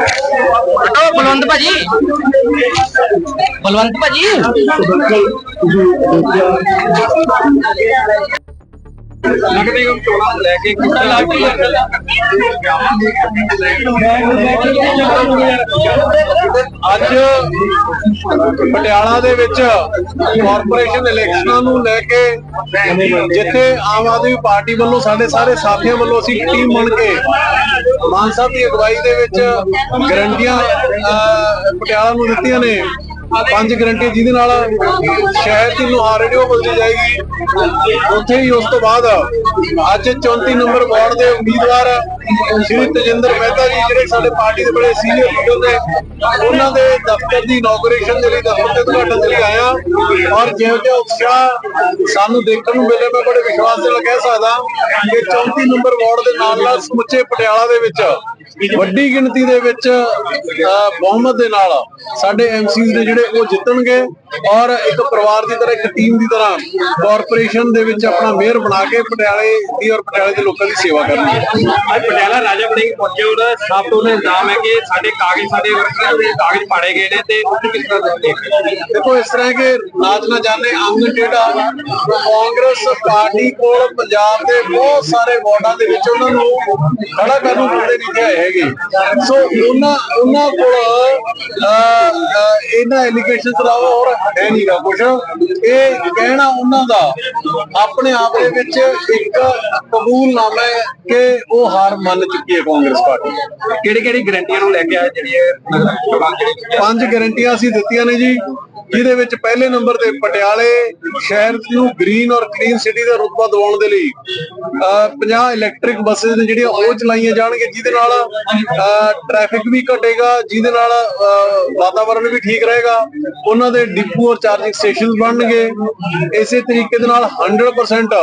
ਹਟੋ ਬਲਵੰਤ ਭਾਜੀ। ਬਲਵੰਤ ਭਾਜੀ। ਨਗਰ ਨਿਗਮ ਚੋਣਾਂ ਲੈ ਕੇ ਕਿਸ ਤਰ੍ਹਾਂ ਦੀ ਅੱਜ ਪਟਿਆਲਾ ਦੇ ਵਿੱਚ ਕਾਰਪੋਰੇਸ਼ਨ ਇਲੈਕਸ਼ਨਾਂ ਨੂੰ ਲੈ ਕੇ ਜਿੱਥੇ ਆਮ ਆਦਮੀ ਪਾਰਟੀ ਵੱਲੋਂ ਸਾਡੇ ਸਾਰੇ ਸਾਥੀਆਂ ਵੱਲੋਂ ਅਸੀਂ ਟੀਮ ਬਣ ਕੇ ਮਾਨ ਸਾਹਿਬ ਦੀ ਅਗਵਾਈ ਦੇ ਵਿੱਚ ਗਰੰਟੀਆਂ ਪਟਿਆਲਾ ਨੂੰ ਦਿੱਤੀਆਂ ਨੇ। ਪੰਜ ਗਰੰਟੀ ਜਿਹਦੇ ਨਾਲ ਸ਼ਹਿਰ ਦੀ ਨੁਹਾਰ ਰੇਡੀਓ ਬਦਲੀ ਜਾਏਗੀ। ਉੱਥੇ ਹੀ ਉਸ ਤੋਂ ਬਾਅਦ ਅੱਜ 34 ਨੰਬਰ ਵਾਰਡ ਦੇ ਉਮੀਦਵਾਰ ਸ਼੍ਰੀ ਤਜਿੰਦਰ ਮਹਿਤਾ ਜੀ, ਜਿਹੜੇ ਸਾਡੇ ਪਾਰਟੀ ਦੇ ਬੜੇ ਸੀਨੀਅਰ ਲੀਡਰ ਨੇ ਉਹਨਾਂ ਦੇ ਦਫ਼ਤਰ ਦੀ ਇਨੋਗ੍ਰੇਸ਼ਨ ਦੇ ਲਈ ਦਫ਼ਤਰ ਦੇ ਉਦਘਾਟਨ ਲਈ ਆਇਆ। ਔਰ ਜਿਹੋ ਜਿਹਾ ਉਤਸ਼ਾਹ ਸਾਨੂੰ ਦੇਖਣ ਨੂੰ ਮਿਲੇ, ਮੈਂ ਬੜੇ ਵਿਸ਼ਵਾਸ ਨਾਲ ਕਹਿ ਸਕਦਾ ਕਿ 34 ਨੰਬਰ ਵਾਰਡ ਦੇ ਨਾਲ ਨਾਲ ਸਮੁੱਚੇ ਪਟਿਆਲਾ ਦੇ ਵਿੱਚ, ਵੱਡੀ ਗਿਣਤੀ ਦੇ ਵਿੱਚ ਬਹੁਮਤ ਦੇ ਨਾਲ ਸਾਡੇ ਐਮਸੀਜ਼ ਨੇ ਜਿਹੜੇ ਉਹ ਜਿੱਤਣਗੇ ਔਰ ਇੱਕ ਪਰਿਵਾਰ ਦੀ ਤਰ੍ਹਾਂ ਇੱਕ ਟੀਮ ਦੀ ਤਰ੍ਹਾਂ ਕਾਰਪੋਰੇਸ਼ਨ ਦੇ ਵਿੱਚ ਆਪਣਾ ਮੇਅਰ ਬਣਾ ਕੇ ਪਟਿਆਲੇ ਦੀ ਔਰ ਪਟਿਆਲੇ ਦੇ ਲੋਕਾਂ ਦੀ ਸੇਵਾ ਕਰਨਗੇ। ਅੱਜ ਪਟਿਆਲਾ ਰਾਜਾ ਵੜਿੰਗ ਪਹੁੰਚੇ ਉਹਦਾ ਸਭ ਤੋਂ ਉਹਦਾ ਇਲਜ਼ਾਮ ਹੈ ਕਿ ਸਾਡੇ ਕਾਗਜ਼ ਸਾਡੇ ਵਰਕਰਾਂ ਦੇ ਕਾਗਜ਼ ਪਾੜੇ ਗਏ ਨੇ ਤੇ ਉਹ ਕਿਸ ਤਰ੍ਹਾਂ ਦੇ ਦੇਖੋ ਇਸ ਤਰ੍ਹਾਂ ਕਿ ਨਾਚ ਨਾ ਜਾਣੇ ਅੰਗ ਟੇਢਾ ਕਾਂਗਰਸ ਪਾਰਟੀ ਕੋਲ ਪੰਜਾਬ ਦੇ ਬਹੁਤ ਸਾਰੇ ਵਾਰਡਾਂ ਦੇ ਵਿੱਚ ਉਹਨਾਂ ਨੂੰ ਖੜਾ ਕਰਨ ਨੂੰ ਮੁੰਡੇ ਨਹੀਂ ਆਏ ਹੈਗੇ। ਸੋ ਉਹਨਾਂ ਉਹਨਾਂ ਕੋਲ ਇਹਨਾਂ ਐਲੀਗੇਸ਼ਨ ਦਾ ਹੋਰ ਹੈ ਨਹੀਂਗਾ ਕੁਝ ਇਹ ਕਹਿਣਾ ਉਹਨਾਂ ਦਾ ਆਪਣੇ ਆਪ ਦੇ ਵਿੱਚ ਇੱਕ ਕਬੂਲਨਾਮਾ ਹੈ ਕਿ ਉਹ ਹਾਰ ਮੰਨ ਚੁੱਕੀ ਹੈ ਕਾਂਗਰਸ ਪਾਰਟੀ। ਕਿਹੜੀ ਕਿਹੜੀ ਗਰੰਟੀਆਂ ਨੂੰ ਲੈ ਕੇ ਆਏ ਜਿਹੜੀਆਂ ਪੰਜ ਗਾਰੰਟੀਆਂ ਅਸੀਂ ਦਿੱਤੀਆਂ ਨੇ ਜੀ। ਜਿਹਦੇ ਵਿੱਚ ਪਹਿਲੇ ਨੰਬਰ ਤੇ ਪਟਿਆਲੇ ਸ਼ਹਿਰ ਨੂੰ ਗ੍ਰੀਨ ਔਰ ਕਲੀਨ ਸਿਟੀ ਦਾ ਰੁਤਬਾ ਦਿਵਾਉਣ ਦੇ ਲਈ 50 ਇਲੈਕਟ੍ਰਿਕ ਬੱਸਸ ਨੇ ਜਿਹੜੀਆਂ ਉਹ ਚਲਾਈਆਂ ਜਾਣਗੇ, ਜਿਹਦੇ ਨਾਲ ਟ੍ਰੈਫਿਕ ਵੀ ਘਟੇਗਾ, ਜਿਹਦੇ ਨਾਲ ਵਾਤਾਵਰਣ ਵੀ ਠੀਕ ਰਹੇਗਾ, ਉਹਨਾਂ ਦੇ ਡਿਪੂ ਔਰ ਚਾਰਜਿੰਗ ਸਟੇਸ਼ਨ ਬਣਨਗੇ। ਇਸੇ ਤਰੀਕੇ ਦੇ ਨਾਲ 100%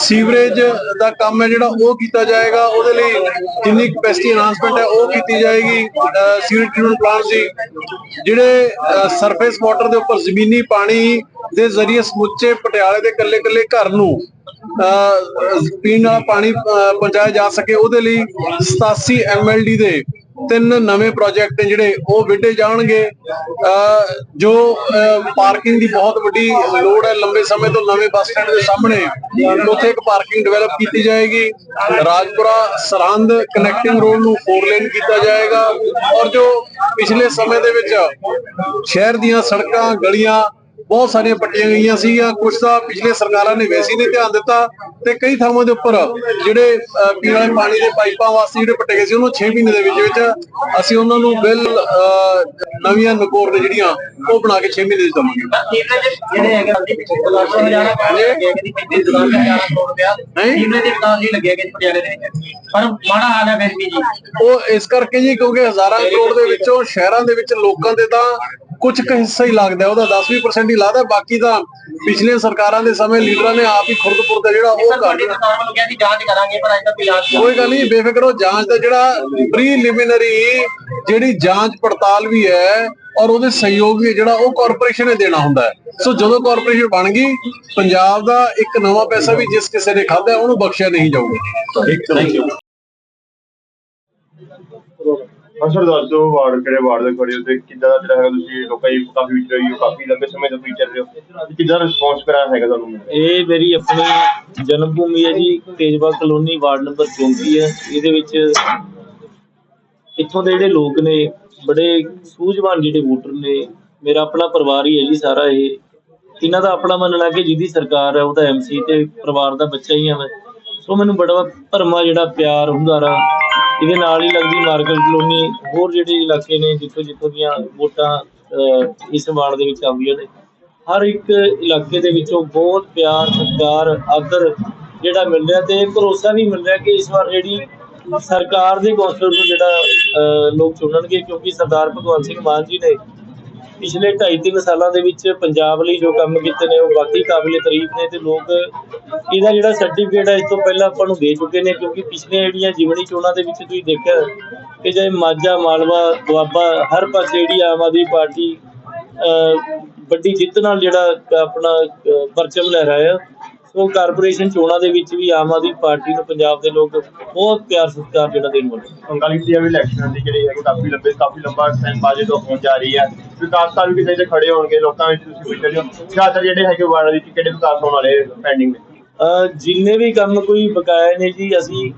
ਸੀਵਰੇਜ ਦਾ ਕੰਮ ਹੈ ਜਿਹੜਾ, ਉਹ ਕੀਤਾ ਜਾਏਗਾ। ਉਹਦੇ ਲਈ ਜਿੰਨੀ ਕਪੈਸਿਟੀ ਅਨਾਉਂਸਮੈਂਟ ਹੈ, ਉਹ ਕੀਤੀ ਜਾਏਗੀ ਸੀਵਰੇਜ ਟ੍ਰੀਟਮੈਂਟ ਪਲਾਂਟ ਦੀ, ਜਿਹੜੇ ਸਰਫੇਸ ਵਾਟਰ ਦੇ ਉੱਪਰ ਜ਼ਮੀਨੀ ਪਾਣੀ ਦੇ ਜ਼ਰੀਏ ਸਮੁੱਚੇ ਪਟਿਆਲੇ ਦੇ ਕੱਲੇ ਕੱਲੇ ਘਰ ਨੂੰ ਅਹ, ਪੀਣ ਵਾਲਾ ਪਾਣੀ ਅਹ, ਪਹੁੰਚਾਇਆ ਜਾ ਸਕੇ। ਉਹਦੇ ਲਈ 87 ਐਮਐਲਡੀ ਦੇ ਤਿੰਨ ਨਵੇਂ ਪ੍ਰੋਜੈਕਟ ਨੇ ਜਿਹੜੇ ਉਹ ਵਿੱਢੇ ਜਾਣਗੇ। ਜੋ ਪਾਰਕਿੰਗ ਦੀ ਬਹੁਤ ਵੱਡੀ ਲੋੜ ਹੈ, ਲੰਬੇ ਸਮੇਂ ਤੋਂ ਨਵੇਂ ਬੱਸ ਸਟੈਂਡ ਦੇ ਸਾਹਮਣੇ। ਉੱਥੇ ਇੱਕ ਪਾਰਕਿੰਗ ਡਿਵੈਲਪ ਕੀਤੀ ਜਾਏਗੀ। ਰਾਜਪੁਰਾ ਸਰਹੰਦ ਕਨੈਕਟਿੰਗ ਰੋਡ ਨੂੰ ਫੋਰ ਲੇਨ ਕੀਤਾ ਜਾਏਗਾ। ਔਰ ਜੋ ਪਿਛਲੇ ਸਮੇਂ ਦੇ ਵਿੱਚ ਸ਼ਹਿਰ ਦੀਆਂ ਸੜਕਾਂ, ਗਲੀਆਂ ਬਹੁਤ ਸਾਰੀਆਂ ਪੱਟੀਆਂ ਗਈਆਂ ਸੀਗੀਆਂ ਕੁਝ ਤਾਂ ਪਿਛਲੇ ਸਰਕਾਰਾਂ ਨੇ ਵੈਸੇ ਹੀ ਨਹੀਂ ਧਿਆਨ ਦਿੱਤਾ ਤੇ ਕਈ ਥਾਵਾਂ ਦੇ ਉੱਪਰ ਜਿਹੜੇ ਪੀਣ ਵਾਲੇ ਪਾਣੀ ਦੇ ਪਾਈਪਾਂ ਵਾਸਤੇ ਜਿਹੜੇ ਪੱਟੇ ਗਏ ਸੀ ਉਹਨੂੰ 6 ਮਹੀਨੇ ਦੇ ਵਿੱਚ ਵਿੱਚ ਅਸੀਂ ਉਹਨਾਂ ਨੂੰ ਬਿੱਲ ਅਹ, ਨਵੀਆਂ ਨਕੋਰ ਜਿਹੜੀਆਂ ਉਹ ਬਣਾ ਕੇ 6 ਮਹੀਨੇ ਚ ਦਵਾਂਗੇ ਜਿਹੜੇ ਹੈਗੇ ਪਿੱਛੇ ਜਾਣਾ ਕਿ ਦੁਕਾਨ ਪਿਆ ਹੈਂ? ਇਹਨਾਂ ਦੇ ਲੱਗਿਆ ਕਿ ਪਟਿਆਲੇ ਦੇ ਵਿੱਚ। ਪਰ ਮਾੜਾ ਹਾਲ ਹੈ ਫਿਰ ਵੀ ਜੀ। ਉਹ ਇਸ ਕਰਕੇ ਜੀ ਕਿਉਂਕਿ ਹਜ਼ਾਰਾਂ ਕਰੋੜ ਦੇ ਵਿੱਚੋਂ ਸ਼ਹਿਰਾਂ ਦੇ ਵਿੱਚ ਲੋਕਾਂ ਦੇ ਤਾਂ ਕੁਝ ਕੁ ਹਿੱਸਾ ਹੀ ਲੱਗਦਾ ਉਹਦਾ 10-20% ਹੀ ਲੱਗਦਾ ਬਾਕੀ ਤਾਂ ਪਿਛਲੀਆਂ ਸਰਕਾਰਾਂ ਦੇ ਸਮੇਂ ਲੀਡਰਾਂ ਨੇ ਆਪ ਹੀ ਖੁਰਦ-ਪੁਰਦ ਜਿਹੜਾ ਉਹ ਕਰ ਤੁਹਾਡੀ ਦੁਕਾਨ ਵੱਲੋਂ ਕਿਹਾ ਸੀ ਜਾਂਚ ਕਰਾਂਗੇ ਪਰ ਅਜੇ ਤੱਕ ਜਾਂਚ ਨਹੀਂ ਕੋਈ ਗੱਲ ਨਹੀਂ ਬੇਫਿਕਰ ਹੋ ਜਾਂਚ ਦਾ ਜਿਹੜਾ ਪ੍ਰੀਲਿਮਿਨਰੀ ਜਿਹੜੀ ਜਾਂਚ ਪੜਤਾਲ ਵੀ ਹੈ ਔਰ ਉਹਦੇ ਸਹਿਯੋਗ ਵੀ ਜਿਹੜਾ ਉਹ ਕਾਰਪੋਰੇਸ਼ਨ ਨੇ ਦੇਣਾ ਹੁੰਦਾ ਹੈ। ਸੋ ਜਦੋਂ ਕਾਰਪੋਰੇਸ਼ਨ ਬਣ ਗਈ ਪੰਜਾਬ ਦਾ ਇੱਕ ਨਵਾਂ ਪੈਸਾ ਵੀ ਜਿਸ ਕਿਸੇ ਨੇ ਖਾਧਾ ਉਹਨੂੰ ਬਖਸ਼ਿਆ ਨਹੀਂ ਜਾਊਗਾ। ਥੈਂਕ ਯੂ ਹਾਂ ਸਰ ਦੱਸ ਦਿਓ ਵਾਰਡ ਕਿਹੜੇ ਵਾਰਡ ਦੇ ਖੜੇ ਹੋ ਤੇ ਕਿੱਦਾਂ ਦਾ ਜਿਹੜਾ ਹੈਗਾ ਤੁਸੀਂ ਲੋਕਾਂ ਦੀ ਕਾਫੀ ਵਿਚ ਰਹੀ ਹੋ ਕਾਫੀ ਲੰਬੇ ਸਮੇਂ ਤੋਂ ਵਿਚਰ ਰਹੇ ਹੋ। ਕਿੱਦਾਂ ਰਿਸਪੌਂਸ ਕਰਾਇਆ ਹੈਗਾ ਤੁਹਾਨੂੰ? ਇਹ ਮੇਰੀ ਆਪਣੀ ਜਨਮ ਭੂਮੀ ਹੈ ਜੀ ਤੇਜਬਾਗ ਕਲੋਨੀ ਵਾਰਡ ਨੰਬਰ 34 ਹੈ। ਇਹਦੇ ਵਿੱਚ ਇੱਥੋਂ ਦੇ ਜਿਹੜੇ ਲੋਕ ਨੇ, ਬੜੇ ਸੂਝਵਾਨ ਜਿਹੜੇ ਵੋਟਰ ਨੇ, ਮੇਰਾ ਆਪਣਾ ਪਰਿਵਾਰ ਹੀ ਹੈ ਜੀ ਸਾਰਾ ਇਹ। ਇਹਨਾਂ ਦਾ ਆਪਣਾ ਮੰਨਣਾ ਕਿ ਜਿਹਦੀ ਸਰਕਾਰ ਹੈ ਉਹਦਾ ਐਮਸੀ ਤੇ ਪਰਿਵਾਰ ਦਾ ਬੱਚਾ ਹੀ ਹਾਂ ਮੈਂ। ਸੋ ਮੈਨੂੰ ਬੜਾ ਭਰਮਾ ਜਿਹੜਾ ਪਿਆਰ ਹੁੰਗਾਰਾ ਇਹਦੇ ਨਾਲ ਹੀ ਲੱਗਦੀ ਮਾਰਕੀਟ ਕਲੋਨੀ ਹੋਰ ਜਿਹੜੇ ਇਲਾਕੇ ਨੇ, ਜਿੱਥੋਂ ਜਿੱਥੋਂ ਦੀਆਂ ਵੋਟਾਂ ਇਸ ਵਾਰਡ ਦੇ ਵਿੱਚ ਆਉਂਦੀਆਂ ਨੇ। ਹਰ ਇੱਕ ਇਲਾਕੇ ਦੇ ਵਿੱਚੋਂ ਬਹੁਤ ਪਿਆਰ, ਸਤਿਕਾਰ, ਆਦਰ ਜਿਹੜਾ ਮਿਲ ਰਿਹਾ ਤੇ ਭਰੋਸਾ ਵੀ ਮਿਲ ਰਿਹਾ ਕਿ ਇਸ ਵਾਰ ਜਿਹੜੀ ਸਰਕਾਰ ਦੇ ਕੌਂਸਲਰ ਨੂੰ ਜਿਹੜਾ ਅਹ, ਲੋਕ ਚੁਣਨਗੇ ਕਿਉਂਕਿ ਸਰਦਾਰ ਭਗਵੰਤ ਸਿੰਘ ਮਾਨ ਜੀ ਨੇ ਪਿਛਲੇ 2.5-3 ਸਾਲਾਂ ਦੇ ਵਿੱਚ ਪੰਜਾਬ ਲਈ ਜੋ ਕੰਮ ਕੀਤੇ ਨੇ ਉਹ ਵਾਕਈ ਕਾਬਿਲੇ ਤਾਰੀਫ ਨੇ ਤੇ ਲੋਕ ਇਹਦਾ ਜਿਹੜਾ ਸਰਟੀਫਿਕੇਟ ਹੈ ਇਸ ਤੋਂ ਪਹਿਲਾਂ ਆਪਾਂ ਨੂੰ ਦੇ ਚੁੱਕੇ ਨੇ ਕਿਉਂਕਿ ਪਿਛਲੇ ਜਿਹੜੀਆਂ ਜਿਮਣੀ ਚੋਣਾਂ ਦੇ ਵਿੱਚ ਤੁਸੀਂ ਦੇਖਿਆ ਕਿ ਜੇ ਮਾਝਾ ਮਾਲਵਾ ਦੁਆਬਾ ਹਰ ਪਾਸੇ ਜਿਹੜੀ ਆਮ ਆਦਮੀ ਪਾਰਟੀ ਅਹ, ਵੱਡੀ ਜਿੱਤ ਨਾਲ ਜਿਹੜਾ ਆਪਣਾ ਅਹ, ਪਰਚਮ ਲਹਿਰਾਇਆ ਸੋ ਕਾਰਪੋਰੇਸ਼ਨ ਚੋਣਾਂ ਦੇ ਵਿੱਚ ਵੀ ਆਮ ਆਦਮੀ ਪਾਰਟੀ ਨੂੰ ਪੰਜਾਬ ਦੇ ਲੋਕ ਬਹੁਤ ਪਿਆਰ ਸਤਿਕਾਰ ਜਿਹੜਾ ਦੇਣ ਵਾਲੇ ਨੇ। ਹੁਣ ਗੱਲ ਕੀਤੀ ਜਾਵੇ ਇਲੈਕਸ਼ਨ ਦੀ ਜਿਹੜੀ ਹੈ ਕਾਫੀ ਲੰਬੇ ਕਾਫੀ ਲੰਬਾ ਟਾਈਮ ਬਾਅਦ ਜਦੋਂ ਹੋਣ ਜਾ ਰਹੀ ਹੈ। ਵਿਕਾਸ ਕਾਰਜ ਵੀ ਕਿਸੇ ਦੇ ਖੜੇ ਹੋਣਗੇ ਲੋਕਾਂ ਵਿੱਚ ਤੁਸੀਂ ਵਿਚਰ ਹੋ। ਜ਼ਿਆਦਾਤਰ ਜਿਹੜੇ ਹੈਗੇ ਵਾਰਡ ਦੇ ਵਿੱਚ ਕਿਹੜੇ ਵਿਕਾਸ ਹੋਣ ਵਾਲੇ ਪੈਂਡਿੰਗ ਨੇ? ਜਿੰਨੇ ਵੀ ਕੰਮ ਕੋਈ ਬਕਾਇਆ ਨੇ ਜੀ ਅਸੀਂ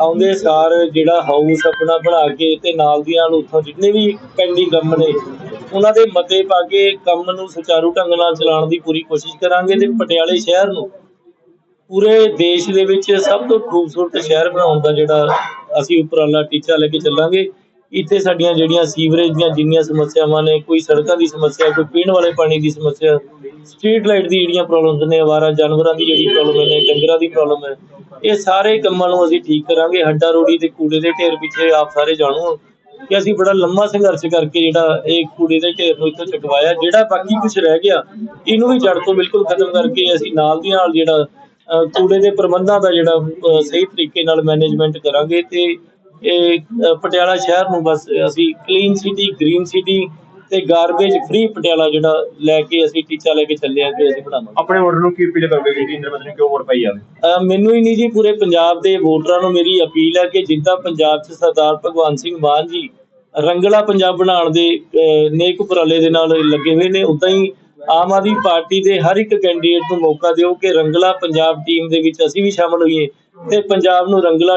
ਆਉਂਦੇ ਸਾਰ ਜਿਹੜਾ ਹਾਊਸ ਆਪਣਾ ਬਣਾ ਕੇ ਤੇ ਨਾਲ ਦੀਆਂ ਨਾਲ ਉੱਥੋਂ ਜਿੰਨੇ ਵੀ ਪੈਂਡਿੰਗ ਕੰਮ ਨੇ ਉਹਨਾਂ ਦੇ ਮਤੇ ਪਾ ਕੇ ਕੰਮ ਨੂੰ ਸੁਚਾਰੂ ਢੰਗ ਨਾਲ ਚਲਾਉਣ ਦੀ ਪੂਰੀ ਕੋਸ਼ਿਸ਼ ਕਰਾਂਗੇ ਤੇ ਪਟਿਆਲੇ ਸ਼ਹਿਰ ਨੂੰ ਪੂਰੇ ਦੇਸ਼ ਦੇ ਵਿੱਚ ਸਭ ਤੋਂ ਖੂਬਸੂਰਤ ਸ਼ਹਿਰ ਬਣਾਉਣ ਦਾ ਜਿਹੜਾ ਅਸੀਂ ਉਪਰਾਲਾ ਟੀਚਾ ਲੈ ਕੇ ਚੱਲਾਂਗੇ। ਇੱਥੇ ਸਾਡੀਆਂ ਜਿਹੜੀਆਂ ਸੀਵਰੇਜ ਦੀਆਂ ਜਿੰਨੀਆਂ ਸਮੱਸਿਆਵਾਂ ਨੇ, ਕੋਈ ਸੜਕਾਂ ਦੀ ਸਮੱਸਿਆ, ਕੋਈ ਪੀਣ ਵਾਲੇ ਪਾਣੀ ਦੀ ਸਮੱਸਿਆ, ਸਟਰੀਟ ਲਾਈਟ ਦੀ ਜਿਹੜੀਆਂ ਪ੍ਰੋਬਲਮਸ ਨੇ ਅਵਾਰਾ ਜਾਨਵਰਾਂ ਦੀ ਜਿਹੜੀ ਪ੍ਰੋਬਲਮ ਨੇ, ਡੰਗਰਾਂ ਦੀ ਪ੍ਰੋਬਲਮ ਹੈ, ਇਹ ਸਾਰੇ ਕੰਮਾਂ ਨੂੰ ਅਸੀਂ ਠੀਕ ਕਰਾਂਗੇ। ਹੱਡਾ ਰੋੜੀ ਤੇ ਕੂੜੇ ਦੇ ਢੇਰ ਪਿੱਛੇ ਆਪ ਸਾਰੇ ਜਾਣੂ ਕਿ ਅਸੀਂ ਬੜਾ ਲੰਮਾ ਸੰਘਰਸ਼ ਕਰਕੇ ਜਿਹੜਾ ਇਹ ਕੂੜੇ ਦੇ ਢੇਰ ਨੂੰ ਇੱਥੋਂ ਚੁਕਵਾਇਆ, ਜਿਹੜਾ ਬਾਕੀ ਕੁਝ ਰਹਿ ਗਿਆ, ਇਹਨੂੰ ਵੀ ਜੜ ਤੋਂ ਬਿਲਕੁਲ ਖਤਮ ਕਰਕੇ ਅਸੀਂ ਨਾਲ ਦੀ ਨਾਲ ਜਿਹੜਾ ਕੂੜੇ ਦੇ ਪ੍ਰਬੰਧਾਂ ਦਾ ਜਿਹੜਾ ਸਹੀ ਤਰੀਕੇ ਨਾਲ ਮੈਨੇਜਮੈਂਟ ਕਰਾਂਗੇ ਤੇ ਇਹ ਪਟਿਆਲਾ ਸ਼ਹਿਰ ਨੂੰ ਬਸ ਅਸੀਂ ਕਲੀਨ ਸਿਟੀ ਗ੍ਰੀਨ ਸਿਟੀ ਤੇ ਗਾਰਬੇਜ ਫ੍ਰੀ ਪਟਿਆਲਾ ਜਿਹੜਾ ਲੈ ਕੇ ਅਸੀਂ ਟੀਚਾ ਲੈ ਕੇ ਚੱਲੇ ਆ ਕਿ ਅਸੀਂ ਬਣਾਵਾਂਗੇ। ਆਪਣੇ ਵੋਟਰ ਨੂੰ ਕੀ ਅਪੀਲ ਕਰੋਗੇ ਕਿ ਇੰਦਰ ਮਦਨ ਕਿਉਂ ਵੋਟ ਪਾਈ ਜਾਵੇ ਅਹ ਮੈਨੂੰ ਹੀ ਨਹੀਂ ਜੀ ਪੂਰੇ ਪੰਜਾਬ ਦੇ ਵੋਟਰਾਂ ਨੂੰ ਮੇਰੀ ਅਪੀਲ ਹੈ ਕਿ ਜਿੱਦਾਂ ਪੰਜਾਬ 'ਚ ਸਰਦਾਰ ਭਗਵੰਤ ਸਿੰਘ ਮਾਨ ਜੀ ਰੰਗਲਾ ਪੰਜਾਬ ਬਣਾਉਣ ਦੇ ਨੇਕ ਉਪਰਾਲੇ ਦੇ ਨਾਲ ਲੱਗੇ ਹੋਏ ਨੇ ਉਦਾਂ ਹੀ ਆਮ ਆਦਮੀ ਪਾਰਟੀ ਦੇ ਹਰ ਇੱਕ ਕੈਂਡੀਡੇਟ ਨੂੰ ਮੌਕਾ ਦਿਓ ਕਿ ਰੰਗਲਾ ਪੰਜਾਬ ਟੀਮ ਦੇ ਵਿੱਚ ਅਸੀਂ ਵੀ ਸ਼ਾਮਲ ਹੋਈਏ ਤੇ ਪੰਜਾਬ ਨੂੰ ਰੰਗਲਾ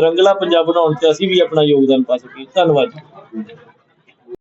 ਰੰਗਲਾ ਪੰਜਾਬ ਬਣਾਉਣ 'ਚ ਅਸੀਂ ਵੀ ਆਪਣਾ ਯੋਗਦਾਨ ਪਾ ਸਕੀਏ। ਧੰਨਵਾਦ ਜੀ।